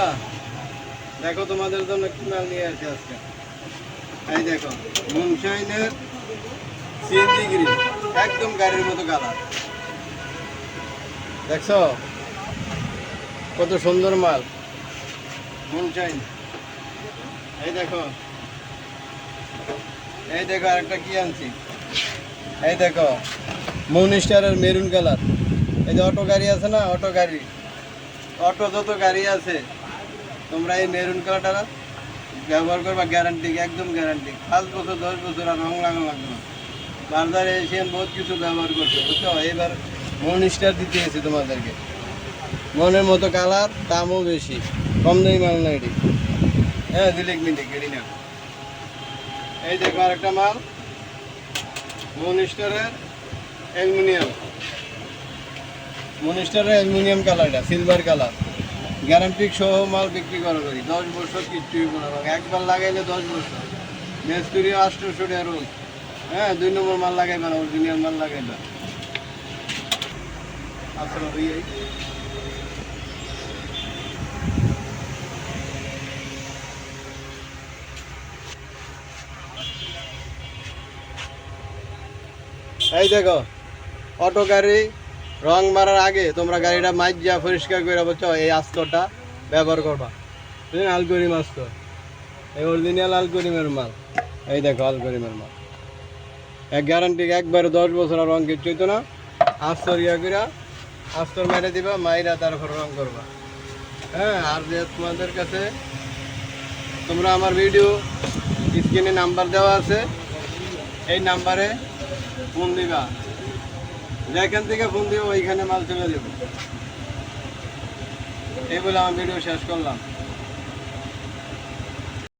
বন্ধুরা, দেখো তোমাদের জন্য কি মাল নিয়ে আসি আজকে। এই দেখো মুনশাইনের সিএনজি একদম গাড়ির মতো কালার দেখছ? কত সুন্দর মাল মুনশাইন এই দেখো এই দেখো আরেকটা কি আনছি? এই দেখো মুন স্টারের মেরুন কালার এই যে অটো গাড়ি আছে না, অটো গাড়ি। অটো যত গাড়ি আছে তোমরা এই মেরুন কালারটা ব্যবহার করবা গ্যারান্টি একদম গ্যারান্টি পাঁচ বছর, দশ বছর আর রং লাগানো লাগবে না। বারবার বহুত কিছু ব্যবহার করছে, বুঝছ? এবার মন স্টার দিতে এসেছি তোমাদেরকে। মনের মতো কালার দামও বেশি। কম দামি মাল না এটি। হ্যাঁ দিলেক মিনিট গেড়ি না এই দেখো আরেকটা মাল। মন স্টারের অ্যালুমিনিয়াম মনিস্টারের অ্যালুমিনিয়াম কালারটা সিলভার কালার গ্যারান্টি সহ মাল বিক্রি করা করি। দশ বছর কিচ্ছুই না একবার লাগাইলে দশ বছর। মেস্তুরি আষ্টশো টাকা রোজ হ্যাঁ দুই নম্বর মাল লাগাইবে না অরিজিনাল মাল লাগাইবে। এই। এই দেখো, অটো গাড়ি রং মারার আগে তোমরা গাড়িটা মাইজা পরিষ্কার করে বলছো, এই আস্তরটা ব্যবহার করবা। বুঝলেন আলগরিম আস্তর এই অরিজিনাল আলগরিমের মাল। এই দেখো আলগরিমের মাল। এক গ্যারান্টি একবারে দশ বছর রং কিচ্ছু হইতো না? আস্তর ইয়া করে আস্তর মেরে দিবা, মাইরা তারপর রং করবা। হ্যাঁ আর যে তোমাদের কাছে তোমরা আমার ভিডিও স্ক্রিনে নাম্বার দেওয়া আছে, এই নাম্বারে ফোন দিবা। যেখান থেকে ফোন দিব ওইখানে মাল চলে দেবো এই বলে আমার ভিডিও শেষ করলাম।